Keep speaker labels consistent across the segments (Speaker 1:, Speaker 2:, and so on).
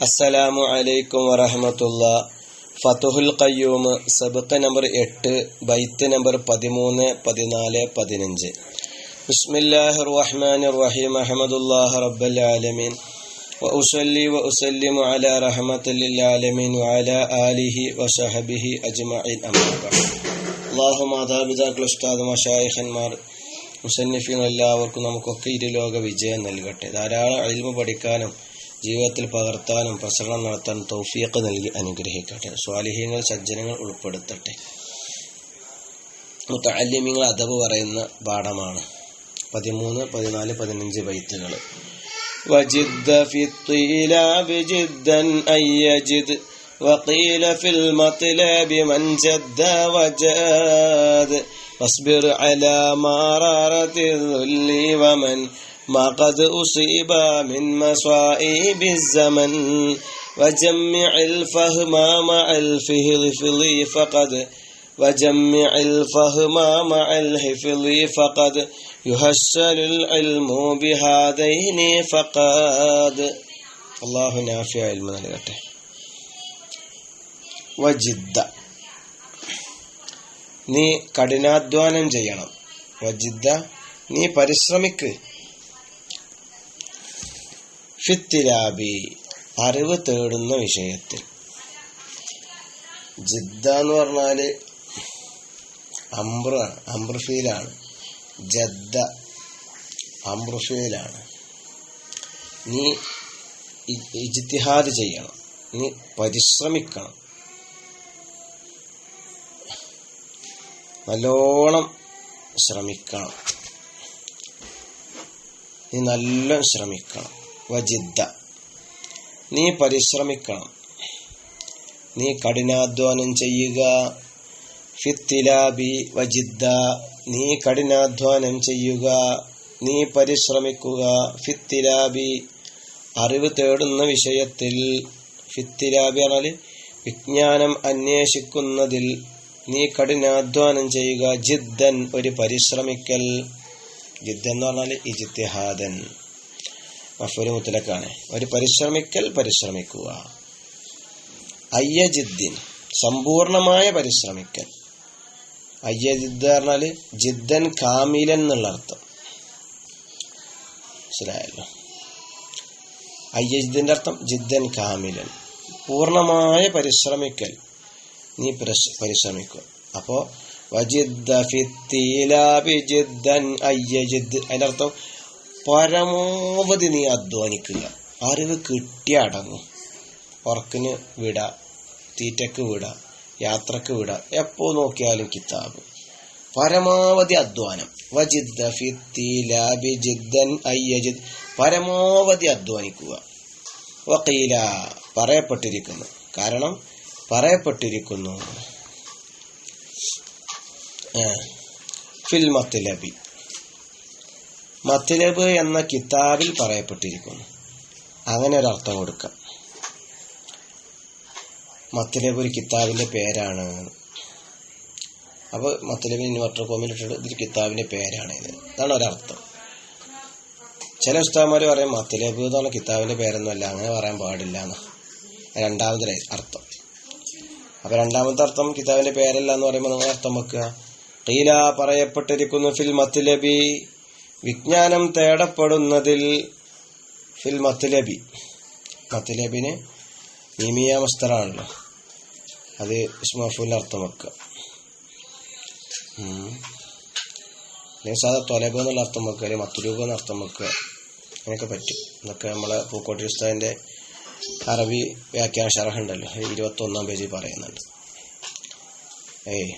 Speaker 1: അസ്സലാമു അലൈക്കും വറഹമത്തുള്ള ഫതുഹുൽ ഖയ്യൂം സബക്ക് നമ്പർ എട്ട് ബൈത്ത് നമ്പർ പതിമൂന്ന് പതിനാല് പതിനഞ്ച് ബിസ്മില്ലാഹിർ റഹ്മാനിർ റഹീം അഹമ്മദുല്ലാഹ് റബ്ബൽ ആലമീൻ وأصلي وأسلم على رحمة للعالمين وعلى آله وصحبه أجمعين أما بعد اللهم മാതാപിതാക്കൾ ഉസ്താദ് മഷായിഖന്മാർ മുസന്നിഫീൻ എല്ലാവർക്കും നമുക്കൊക്കെ ഇരുലോക വിജയം നൽകട്ടെ ധാരാളം അഴിമ പഠിക്കാനും ജീവിതത്തിൽ പകർത്താനും പ്രസരണം നടത്താനും തൗഫീഖ് നൽകി അനുഗ്രഹിക്കട്ടെ സ്വാലിഹ്യങ്ങൾ സജ്ജനങ്ങൾ ഉൾപ്പെടുത്തട്ടെ മുത്തല്യമിങ്ങൾ അദബ് പറയുന്ന പാഠമാണ് പതിമൂന്ന് പതിനാല് പതിനഞ്ച് ബൈത്തുകൾ وجد في الطلاب جدا أن يجد وقيل في المطلب من جد وجاد واصبر على مرارة الذل ومن ما قد أصيب من مصائب الزمن وجمع الفهم مع الفهل فقد وجمع الفهم مع الحفظ فقد يحصل العلم بهذين فقد الله نافع علم നൽകട്ടെ വജിദ്ദ നീ കഠിനാധ്വാനം ചെയ്യണം വജിദ്ദ നീ പരിശ്രമിക്ക് ഫിത്തിലാബി അറിവ് തേടുന്ന വിഷയത്തിൽ. ജിദ്ദ എന്ന് പറഞ്ഞാൽ അംബ്ര അംബ്രഫീലാണ് ജദ്ദ അംബ്രഫീലാണ് നീ ഇജ്തിഹാദ് ചെയ്യണം. നീ പരിശ്രമിക്കണം. നല്ലോണം ശ്രമിക്കണം. നീ നല്ല ശ്രമിക്കണം. വജിദ്ദ. നീ പരിശ്രമിക്കണം. നീ കഠിനാധ്വാനം ചെയ്യുക. ഫിത്തിലാബി വജിദ്ദ. നീ കഠിനാധ്വാനം ചെയ്യുക. നീ പരിശ്രമിക്കുക. ഫിത്തിലാബി അറിവ് തേടുന്ന വിഷയത്തിൽ. ഫിത്തിലാബി എന്നാൽ വിജ്ഞാനം അന്വേഷിക്കുന്നതിൽ നീ കഠിനാധ്വാനം ചെയ്യുക. ജിദ്ദൻ ഒരു പരിശ്രമിക്കൽ. ജിദ്ദൻ എന്ന് പറഞ്ഞാൽ ഇജിത്തിഹാദൻ മഫൂര് മുത്തലക്കാണ്. ഒരു പരിശ്രമിക്കൽ പരിശ്രമിക്കുക. അയ്യജിദ്ദിൻ സമ്പൂർണമായ പരിശ്രമിക്കൽ. അയ്യജിദ് പറഞ്ഞാൽ ജിദ്ദൻ കാമിലൻ എന്നുള്ള അർത്ഥം. മനസ്സിലായല്ലോ? അയ്യജിദ്ദിന്റെ അർത്ഥം ജിദ്ദൻ കാമിലൻ. പൂർണമായ പരിശ്രമിക്കൽ. നീ പരിശ്രമിക്കുക. അപ്പോ വജിദ്ദ ഫിത്തീലാബി ജിദ്ദൻ അയ്യജിദ്. അതിന്റെ അർത്ഥം പരമാവധി നീ അധ്വാനിക്കുക. അറിവ് കിട്ടിയ അടങ്ങും. ഉറക്കിന് വിട തീറ്റക്ക് വിട യാത്രയ്ക്ക് വിട എപ്പോ നോക്കിയാലും കിതാബ്. പരമാവധി അധ്വാനം. വജിദ് ജിദ്ദൻ അയ്യജിദ് പരമാവധി അധ്വാനിക്കുക. വക്കീല പറയപ്പെട്ടിരിക്കുന്നു. കാരണം പറയപ്പെട്ടിരിക്കുന്നു. ഫിൽമത്തിലബി ഫിൽ മത്തിലബി എന്ന കിതാബിൽ പറയപ്പെട്ടിരിക്കുന്നു. അങ്ങനെ ഒരു അർത്ഥം കൊടുക്കാം. മത്തിലബ് ഒരു കിതാബിന്റെ പേരാണ്. അപ്പോൾ മത്തിലബ് ഇൻവെർട്ടർ കോമിലിട്ടിട്ട് ഇതൊരു കിതാബിന്റെ പേരാണ് ഇത്. അതാണ് ഒരർത്ഥം. ചില ഉസ്താദ്മാർ പറയും മത്തിലബ് എന്ന് പറഞ്ഞ കിതാബിന്റെ പേരൊന്നുമല്ല. അങ്ങനെ പറയാൻ പാടില്ല എന്ന്. രണ്ടാമത്തെ അർത്ഥം. അപ്പൊ രണ്ടാമത്തെ അർത്ഥം കിതാബിന്റെ പേരല്ല എന്ന് പറയുമ്പോൾ നിങ്ങൾ അർത്ഥം വെക്കുക. കീല പറയപ്പെട്ടിരിക്കുന്നു ഫിൽ മത്തിലബി. വിജ്ഞാനം തേടപ്പെടുന്നതിൽ ഫിൽ മത്ലബി. മത്ലബിന് മീമിയ മസ്തറാണല്ലോ. അത് ഇസ്മഫുൽ അർത്ഥം വെക്കുക സാധാ തൊലബ് എന്നുള്ള അർത്ഥം വെക്കുക അല്ലെങ്കിൽ മത്തുലൂബ് എന്ന അർത്ഥം വെക്കുക അങ്ങനെയൊക്കെ പറ്റും. ഇതൊക്കെ നമ്മളെ പൂക്കോട്ടി ഉസ്താദിന്റെ അറബി വ്യാഖ്യാന ഷറഹ് ഉണ്ടല്ലോ. ഇരുപത്തി ഒന്നാം പേജിൽ പറയുന്നുണ്ട്. ഏയ്.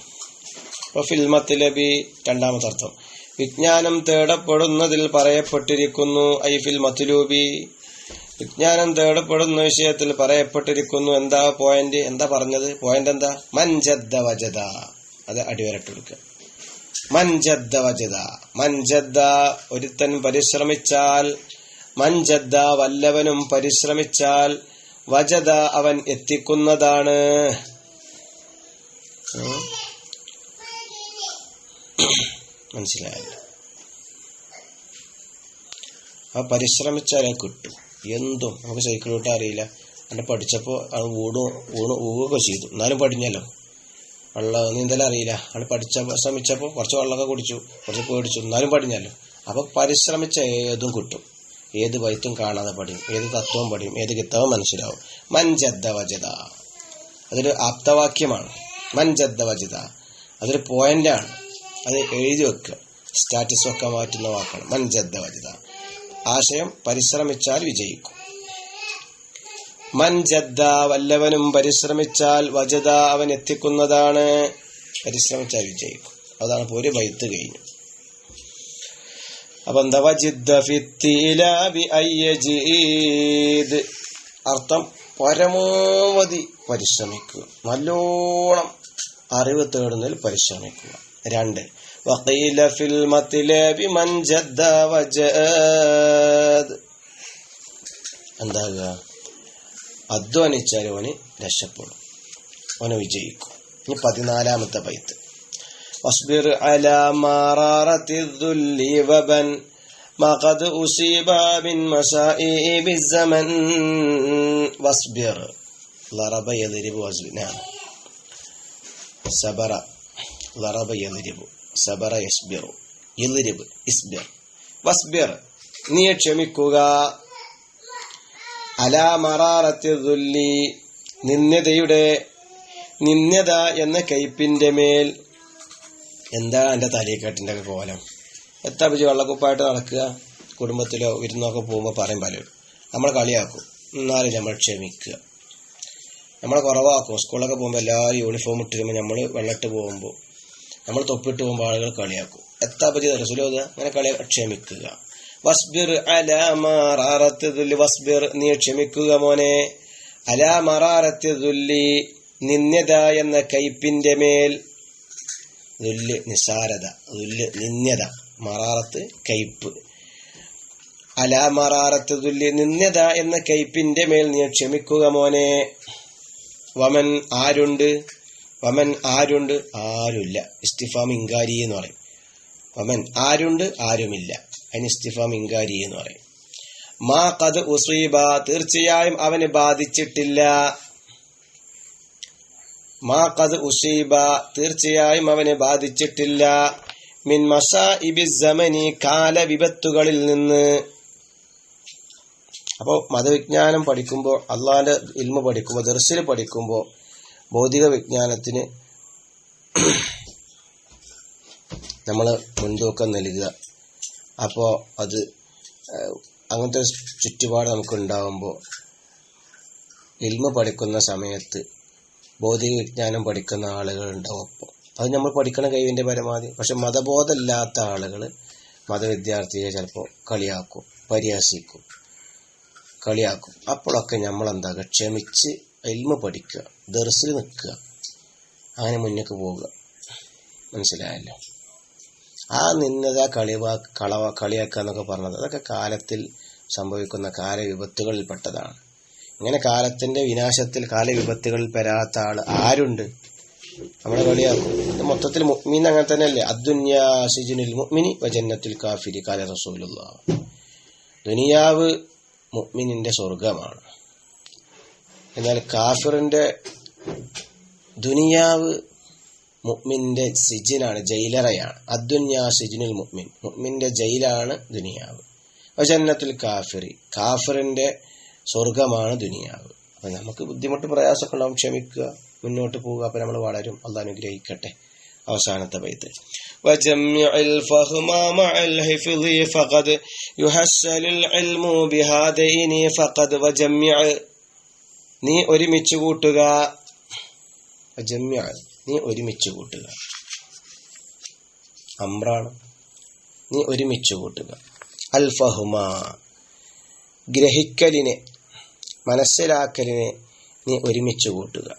Speaker 1: ഇപ്പൊ ഫിൽമത്തിലബി രണ്ടാമത്തെ അർത്ഥം. വിജ്ഞാനം തേടപ്പെടുന്നതിൽ പറയപ്പെട്ടിരിക്കുന്നു ഐഫിൽ ഫിൽ മത്തുലൂബി വിജ്ഞാനം തേടപ്പെടുന്ന വിഷയത്തിൽ പറയപ്പെട്ടിരിക്കുന്നു. എന്താ പോയിന്റ് എന്താ പറഞ്ഞത്? പോയിന്റ് എന്താ? മഞ്ചദ്ദ വജത അത് അടിവരട്ട് കൊടുക്കുക. മഞ്ചദ്ദ വജദ. മഞ്ചദ്ദ ഒരുത്തൻ പരിശ്രമിച്ചാൽ മഞ്ചദ്ദ വല്ലവനും പരിശ്രമിച്ചാൽ വജത അവൻ എത്തിക്കുന്നതാണ്. മനസ്സിലായല്ലോ. ആ പരിശ്രമിച്ചാലേ കിട്ടും. എന്തും. നമുക്ക് സൈക്കിൾ വിട്ടാൽ അറിയില്ല. അങ്ങനെ പഠിച്ചപ്പോൾ അത് വീണു ഊണ് ഊകൊക്കെ ചെയ്തു. എന്നാലും പഠിഞ്ഞല്ലോ. വെള്ളം നീന്തലും അറിയില്ല. അങ്ങനെ പഠിച്ച ശ്രമിച്ചപ്പോൾ കുറച്ച് വെള്ളമൊക്കെ കുടിച്ചു കുറച്ച് പേടിച്ചു. എന്നാലും പഠിഞ്ഞല്ലോ. അപ്പോൾ പരിശ്രമിച്ച ഏതും കിട്ടും. ഏത് വൈത്തും കാണാതെ പഠിയും ഏത് തത്വം പഠിയും ഏത് കിത്തവും മനസ്സിലാവും. മഞ്ചദ്ദ വജത അതൊരു ആപ്തവാക്യമാണ്. മഞ്ചദ്ദ വജത അതൊരു പോയിന്റാണ് അത് എഴുതി വെക്കുക. സ്റ്റാറ്റസ് ഒക്കെ മാറ്റുന്ന വാക്കാണ് മഞ്ചദ്ദ വജത ആശയം പരിശ്രമിച്ചാൽ വിജയിക്കും. മഞ്ചദ്ദ വല്ലവനും പരിശ്രമിച്ചാൽ വജത അവൻ എത്തിക്കുന്നതാണ്. പരിശ്രമിച്ചാൽ വിജയിക്കും. അതാണ് ഒരു വൈത്ത് കഴിഞ്ഞു. അപ്പൊ എന്താ വജിദ്ദ അർത്ഥം പരമാവധി പരിശ്രമിക്കുക. നല്ലോണം അറിവ് തേടുന്നതിൽ പരിശ്രമിക്കുക. രണ്ട് വഖീല ഫിൽ മത്തിലാബി മൻ ജദ്ദ വജാദ് എന്താകുക അധ്വാനിച്ചാൽ അവന് രക്ഷപ്പെടും അവന് വിജയിക്കും ഇനി പതിനാലാമത്തെ പൈത്ത് واصبر على مرارة الذل وبن ما قد أصيب من مصائب الزمن واصبر ضرب يضرب وزن نعم ലറബ എതിരിബു സബറ എസ്ബിറു എതിരിബ് ഇസ്ബിർ. വസ്ബിർ. നീ ക്ഷമിക്കുക. അലാ മറാറത്തില്ലി നിന്ദതയുടെ നിന്ദത എന്ന കയ്പിന്റെ മേൽ. എന്താണ് എന്റെ തലയിക്കെട്ടിന്റെ ഒക്കെ കോലം? എത്ര പിജി വെള്ളക്കുപ്പായിട്ട് നടക്കുക? കുടുംബത്തിലോ വിരുന്നൊക്കെ പോകുമ്പോൾ പറയും പലരും. നമ്മൾ കളിയാക്കും. എന്നാലും നമ്മൾ ക്ഷമിക്കുക. നമ്മളെ കുറവാക്കും. സ്കൂളൊക്കെ പോകുമ്പോൾ എല്ലാവരും യൂണിഫോം ഇട്ടിരുമ്പോൾ നമ്മൾ വെള്ളട്ട് പോകുമ്പോൾ നമ്മൾ തൊപ്പിട്ട് പോകുമ്പോൾ ആളുകൾ കളിയാക്കും. എത്താ പറ്റി റസൂലോത് അങ്ങനെ കളിയാ ക്ഷമിക്കുക. വസ്ബിർ ദുല്ലി വസ്ബിർ നീ ക്ഷമിക്കുക മോനെ. അലാമറാറത്ത് നിന്നത എന്ന കയ്പിന്റെ മേൽ നിസാരത നിന്യത മറാറത്ത് കയ്പ് അല മറാറത്ത് ദുല്ല് നിന്യത എന്ന കയ്പിന്റെ മേൽ നീ ക്ഷമിക്കുക മോനെ. വമൻ ആരുണ്ട്? വമൻ ആരുണ്ട്? ആരുമില്ല. ഇസ്തിഫാം ഇങ്കാരി എന്ന് പറയും. വമൻ ആരുണ്ട്? ആരുമില്ല. അതിന് ഇസ്തിഫാം ഇങ്കാരി എന്ന് പറയും. മാ കത് ഉസീബ തീർച്ചയായും അവന് ബാധിച്ചിട്ടില്ല. മാ കത് ഉസീബ തീർച്ചയായും അവനെ ബാധിച്ചിട്ടില്ല. മിൻ മസാ കാല വിവത്തുകളിൽ നിന്ന്. അപ്പോൾ മതവിജ്ഞാനം പഠിക്കുമ്പോൾ അള്ളാന്റെ ഇൽമ പഠിക്കുമ്പോൾ ദർശിൽ പഠിക്കുമ്പോൾ ഭൗതിക വിജ്ഞാനത്തിന് നമ്മൾ മുൻതൂക്കം നൽകുക. അപ്പോൾ അത് അങ്ങനത്തെ ചുറ്റുപാട് നമുക്കുണ്ടാകുമ്പോൾ ഇൽമ പഠിക്കുന്ന സമയത്ത് ഭൗതിക വിജ്ഞാനം പഠിക്കുന്ന ആളുകൾ ഉണ്ടാവും അപ്പോൾ അത് നമ്മൾ പഠിക്കണ കഴിവിന്റെ പരമാവധി. പക്ഷെ മതബോധമില്ലാത്ത ആളുകൾ മതവിദ്യാർത്ഥിയെ ചിലപ്പോൾ കളിയാക്കും പരിഹസിക്കും കളിയാക്കും. അപ്പോഴൊക്കെ നമ്മൾ എന്താക്കുക ക്ഷമിച്ച് എൽമ പഠിക്കുക ദർസിൽ നിൽക്കുക അങ്ങനെ മുന്നേക്ക് പോവുക. മനസ്സിലായല്ലോ? ആ നിന്നത കളിവാ കളവ കളിയാക്കുക എന്നൊക്കെ പറഞ്ഞത് അതൊക്കെ കാലത്തിൽ സംഭവിക്കുന്ന കാലവിപത്തുകളിൽപ്പെട്ടതാണ്. ഇങ്ങനെ കാലത്തിന്റെ വിനാശത്തിൽ കാലവിപത്തുകളിൽ പെരാത്ത ആൾ ആരുണ്ട്? നമ്മളെ കളിയാക്കും. മൊത്തത്തിൽ മുഗ്മീൻ അങ്ങനെ തന്നെയല്ലേ? അദ്ദുന്യാ സിജുനിൽ മുഗ്മിനി വജന്നത്തുൽ കാഫിരി കാല റസൂലുള്ള ദുനിയാവ് മുഗ്മിനിന്റെ സ്വർഗമാണ് എന്നാൽ കാഫിറിന്റെ ദുനിയാവ് മുഅ്മിന്റെ സിജിനാണ് ജയിലറയാണ് അദ്ദുന്യാ സിജിനുൽ മുഅ്മിൻ മുഅ്മിന്റെ ജയിലാണ് ദുനിയാവ് വജന്നത്തുൽ കാഫിറി കാഫിറിന്റെ സ്വർഗമാണ് ദുനിയാവ് അപ്പൊ നമുക്ക് ബുദ്ധിമുട്ട് പ്രയാസമൊക്കെ ഉണ്ടാവും ക്ഷമിക്കുക മുന്നോട്ട് പോവുക അപ്പൊ നമ്മൾ വളരും അള്ളാഹ് അനുഗ്രഹിക്കട്ടെ അവസാനത്തെ ബൈത്ത് وجمع الفهم مع الحفظ فقد يحصل العلم بهذين فقد وجمع നീ ഒരുമിച്ച് കൂട്ടുക. വജമ്യ നീ ഒരുമിച്ച് കൂട്ടുക. അമ്രാണ് നീ ഒരുമിച്ച് കൂട്ടുക. അൽഫഹുമ ഗ്രഹിക്കലിനെ മനസ്സിലാക്കലിനെ നീ ഒരുമിച്ച് കൂട്ടുക?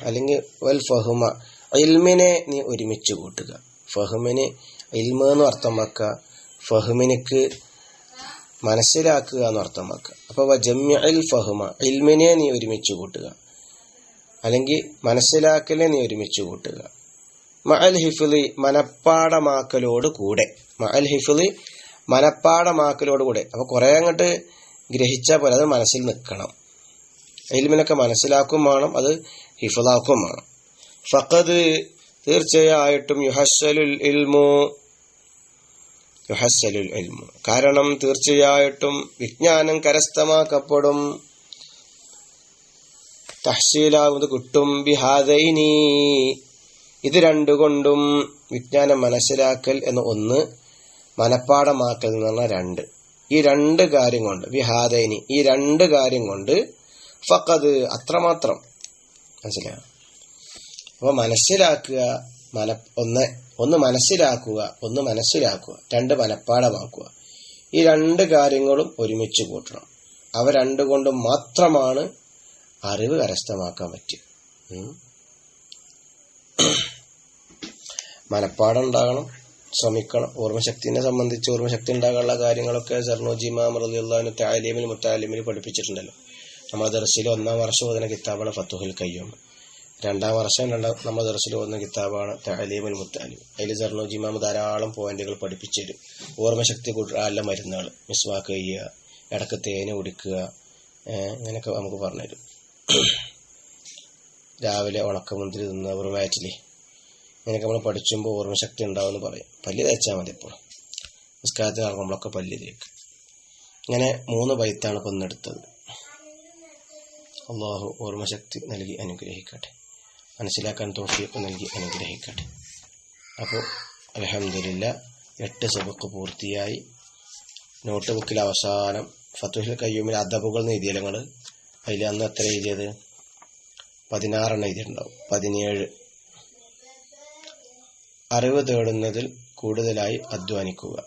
Speaker 1: അല്ലെങ്കിൽ വൽ ഫഹുമ ഇൽമിനെ നീ ഒരുമിച്ച് കൂട്ടുക. ഫഹുമിന് ഇൽമ എന്ന് അർത്ഥം വെക്കുക ഫഹുമിനിക്ക് മനസ്സിലാക്കുക എന്ന് അർത്ഥമാക്കുക അപ്പൊ അപ്പോൾ ജമ്യ അൽ ഫഹുമ ഇൽമിനെ നീ ഒരുമിച്ച് കൂട്ടുക. അല്ലെങ്കിൽ മനസ്സിലാക്കലെ നീ ഒരുമിച്ച് കൂട്ടുക. മഅൽ ഹിഫ്ലി മനപ്പാടമാക്കലോട് കൂടെ. മഅൽ ഹിഫ്ലി മനപ്പാടമാക്കലോട് കൂടെ. അപ്പോൾ കുറേ അങ്ങോട്ട് ഗ്രഹിച്ചാൽ പോലെ അത് മനസ്സിൽ നിൽക്കണം. ഇൽമിനൊക്കെ മനസ്സിലാക്കും വേണം അത് ഹിഫിലാക്കും വേണം. ഫഖദ് തീർച്ചയായിട്ടും യുഹസ്സലുൽ ഇൽമു യുഹസ്സലുൽ ഇൽമു. കാരണം തീർച്ചയായിട്ടും വിജ്ഞാനം കരസ്ഥമാക്കപ്പെടും. തഹ്സീലാവുന്നത് കിട്ടും. ബിഹാദൈനി. ഇത് രണ്ടുകൊണ്ടും വിജ്ഞാനം മനസ്സിലാക്കൽ എന്ന ഒന്ന് മനപ്പാടമാക്കൽ എന്ന് പറഞ്ഞ രണ്ട്. ഈ രണ്ട് കാര്യം കൊണ്ട് വിഹാദൈനി ഈ രണ്ട് കാര്യം കൊണ്ട് ഫക്കത് അത്രമാത്രം മനസ്സിലായോ അപ്പോൾ മനസ്സിലാക്കുക മന ഒന്ന് ഒന്ന് മനസ്സിലാക്കുക ഒന്ന് മനസ്സിലാക്കുക രണ്ട് മനഃപ്പാടമാക്കുക. ഈ രണ്ട് കാര്യങ്ങളും ഒരുമിച്ച് കൂട്ടണം. അവ രണ്ടു കൊണ്ട് മാത്രമാണ് അറിവ് കരസ്ഥമാക്കാൻ പറ്റുക. മനഃപ്പാടം ഉണ്ടാകണം ശ്രമിക്കണം. ഓർമ്മശക്തിനെ സംബന്ധിച്ച് ഓർമ്മശക്തി ഉണ്ടാകാനുള്ള കാര്യങ്ങളൊക്കെ സർണോജി മാമറിയുള്ളതിന് താലീമിൽ മുത്താലിമിൽ പഠിപ്പിച്ചിട്ടുണ്ടല്ലോ. നമ്മുടെ ദർശയിൽ ഒന്നാം വർഷം അതിനെ കിതാബാണ് ഫത്തുഹുൽ കയ്യൂം രണ്ടാം വർഷം രണ്ടാം നമ്മുടെ ദർശിൽ വന്ന കിതാബാണ് തഹലീമുൽ മുത്താലിം. അതിൽ സർണോജി മാമ ധാരാളം പോയിന്റുകൾ പഠിപ്പിച്ചു ഓർമ്മശക്തി കൂട്ടാനുള്ള മരുന്നുകൾ മിസ്വാക്ക് ചെയ്യുക ഇടയ്ക്ക് തേന് കുടിക്കുക അങ്ങനെയൊക്കെ നമുക്ക് പറഞ്ഞുതരും. രാവിലെ ഉണക്കമുന്തിരി തിന്ന വെറും വയറ്റിൽ. ഇങ്ങനെയൊക്കെ നമ്മൾ പഠിച്ചുമ്പോൾ ഓർമ്മശക്തി ഉണ്ടാവുമെന്ന് പറയും. പല്ല് തേച്ചാൽ മതി ഇപ്പോൾ. നിസ്കാരത്തിന് ഇറങ്ങുമ്പോഴൊക്കെ പല്ല് തേക്ക്. ഇങ്ങനെ മൂന്ന് ബൈത്താണ് ഇപ്പം ഇന്നെടുത്തത് അള്ളാഹു ഓർമ്മശക്തി നൽകി അനുഗ്രഹിക്കട്ടെ. മനസ്സിലാക്കാൻ തോഫിയൊക്കെ നൽകി അനുഗ്രഹിക്കട്ടെ. അപ്പോൾ അലഹമില്ല എട്ട് സബക്ക് പൂർത്തിയായി. നോട്ട് ബുക്കിൽ അവസാനം ഫത്തുഹിൽ കയ്യൂമിൽ അദബുകൾ എഴുതിയ നിങ്ങൾ അതിൽ അന്ന് എത്ര എഴുതിയത്? പതിനാറെണ്ണം എഴുതിയിട്ടുണ്ടാവും. പതിനേഴ്. അറിവ് തേടുന്നതിൽ കൂടുതലായി അധ്വാനിക്കുക.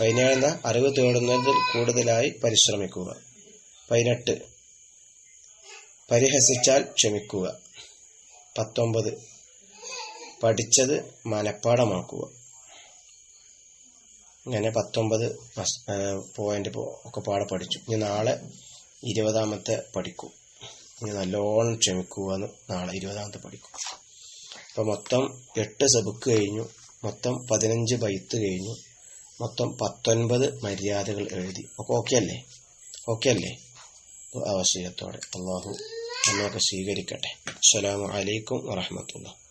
Speaker 1: പതിനേഴെന്ന അറിവ് തേടുന്നതിൽ കൂടുതലായി പരിശ്രമിക്കുക. പതിനെട്ട്. പരിഹസിച്ചാൽ ക്ഷമിക്കുക. പത്തൊമ്പത്. പഠിച്ചത് മനഃപ്പാടമാക്കുക. ഇങ്ങനെ പത്തൊമ്പത് പോയിന്റ് ഒക്കെ പാടെ പഠിച്ചു. ഇനി നാളെ ഇരുപതാമത്തെ പഠിക്കും. ഇനി നല്ലോണം ക്ഷമിക്കുക എന്ന് നാളെ ഇരുപതാമത്തെ പഠിക്കും. അപ്പോൾ മൊത്തം എട്ട് സബുക്ക് കഴിഞ്ഞു. മൊത്തം പതിനഞ്ച് ബൈത്ത് കഴിഞ്ഞു. മൊത്തം പത്തൊൻപത് മര്യാദകൾ എഴുതി. അപ്പോൾ ഓക്കെ അല്ലേ? ഓക്കെ അല്ലേ? ആവശ്യത്തോടെ അള്ളാഹു നമ്മയൊക്കെ സ്വീകരിക്കട്ടെ. അസ്സലാമു അലൈക്കും വറഹമത്തുള്ള